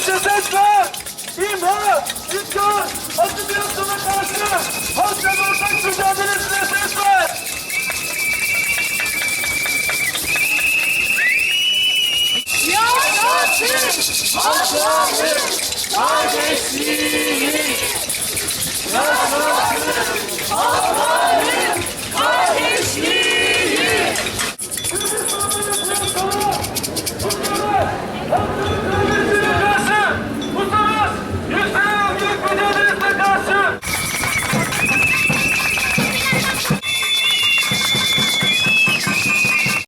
bize ses ver. İmha, inkar, asimilasyona karşı halkla ortak mücadelesine ses ver. Ya Yasin! Halkla bir!